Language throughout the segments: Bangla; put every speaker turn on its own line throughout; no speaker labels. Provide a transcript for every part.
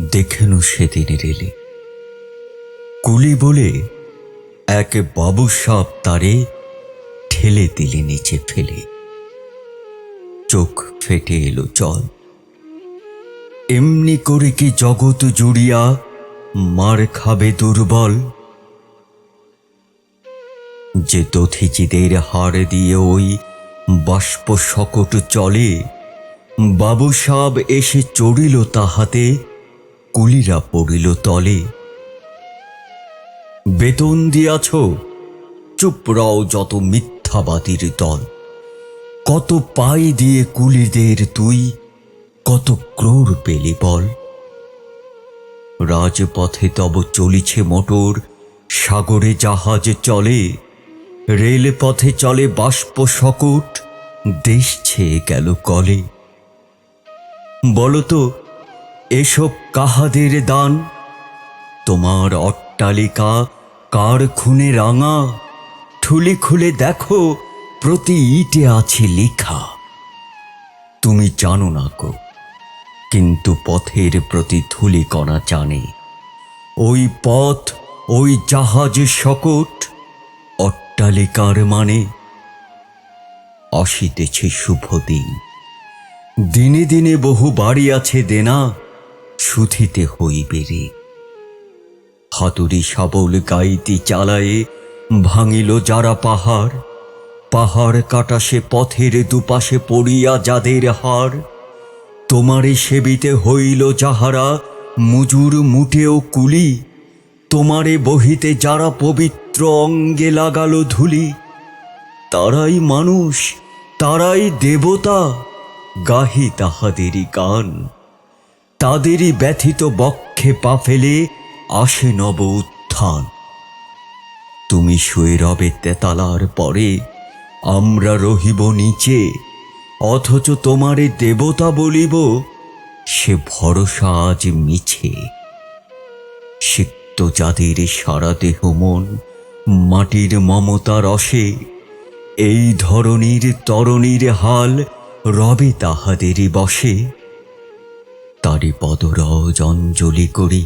দেখেন সেদিন রেলে। কুলি বলে, এক বাবু সাপ তারে ঠেলে দিলে নিচে ফেলে। চোখ ফেটে এলো জল। এমনি করে কি জগৎ জুড়িয়া মার খাবে দুর্বল? যে দধিজিদের হার দিয়ে ওই বাষ্প সকট চলে, বাবু সাব এসে চড়িল তাহাতে কুলিরা পড়িল তলে। বেতন দিয়াছ, চুপ রাও যত মিথ্যাবাদীর দল। কত পাই দিয়ে কুলিদের তুই, কত ক্রোর পেলি বল। রাজপথে তব চলিছে মোটর, সাগরে জাহাজ চলে, রেলপথে চলে বাষ্প সকট দেশ ছেয়ে গেল কলে। বলতো এসব কাহাদের দান? তোমার অট্টালিকা কার খুনে রাঙা? ঠুলি খুলে দেখো, প্রতি ইটে আছে লেখা। তুমি জানো না গো, কিন্তু পথের প্রতি ধুলি কণা জানে। ওই পথ, ওই জাহাজের শকট অট্টালিকার মানে। আসিতেছে শুভ দিন। দিনে দিনে বহু বাড়ি আছে দেনা। শুধিতে হইবে রে। হাতুড়ি শাবল গাইতি চালায়ে ভাঙিল যারা পাহাড় পাহাড় কাটা সে পথের দুপাশে পড়িয়া যাদের হার। তোমারে সেবিতে হইল যাহারা মুজুর মুটেও কুলি, তোমারে বহিতে যারা পবিত্র অঙ্গে লাগালো ধুলি। তারাই মানুষ, তারাই দেবতা, গাহি তাহাদেরই গান। তাদেরই ব্যথিত বক্ষে পা ফেলে আসে নব উত্থান। তুমি শুয়ে রবে তেতালার পরে আমরা রহিব নিচে, অথচ তোমারে দেবতা বলিব, সে ভরসা আজ মিছে। সিক্ত যাদের সারা দেহ মন মাটির মমতা রসে, এই ধরনীর তরণীর হাল রবে তাহাদেরই বসে। তারি পদরজ অঞ্জলি করি,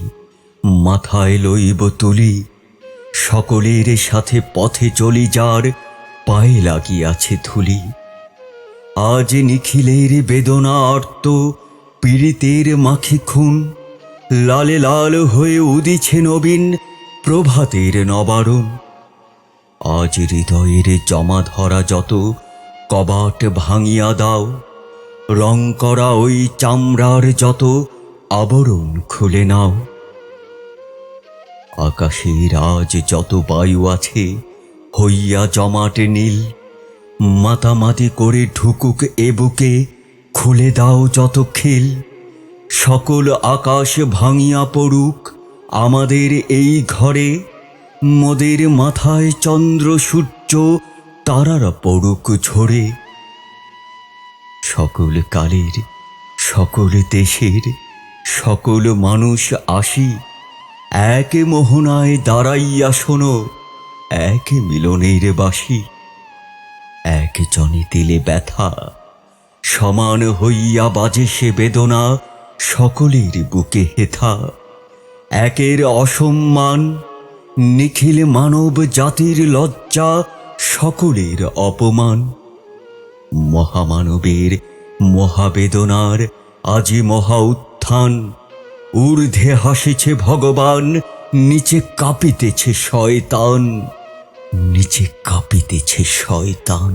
মাথায় লইব তুলি, সকলের সাথে পথে চলি যার পায়ে লাগিয়াছে ধুলি। আজ নিখিলের বেদনা আর্ত পীড়িতের মাখি খুন, লালে লাল হয়ে উদিছে নবীন প্রভাতের নবারণ। আজ হৃদয়ের জমা ধরা যত কবাট ভাঙিয়া দাও রং করা ওই চামড়ার যত আবরণ খুলে নাও। আকাশের আজ যত বায়ু আছে, হইয়া জমাটে নীল, মাতামাতি করে ঢুকুক এ বুকে, খুলে দাও যত খিল। সকল আকাশ ভাঙিয়া পড়ুক আমাদের এই ঘরে, মোদের মাথায় চন্দ্র সূর্য তারারা পড়ুক ঝরে। সকল কালের, সকল দেশের, সকল মানুষ আসি, এক মোহনায় দাঁড়াইয়া শোনো, এক মিলনের বাসি। এক জনে দিলে ব্যথা, সমান হইয়া বাজে সে বেদনা, সকলের বুকে হেথা। একের অসম্মান, নিখিল মানব জাতির লজ্জা, সকলের অপমান। মহামানবের মহাবেদনার আজি মহা উত্থান। ঊর্ধ্বে হাসিছে ভগবান নিচে কাঁপিতেছে শয়তান। নিচে কাঁপিতেছে শয়তান।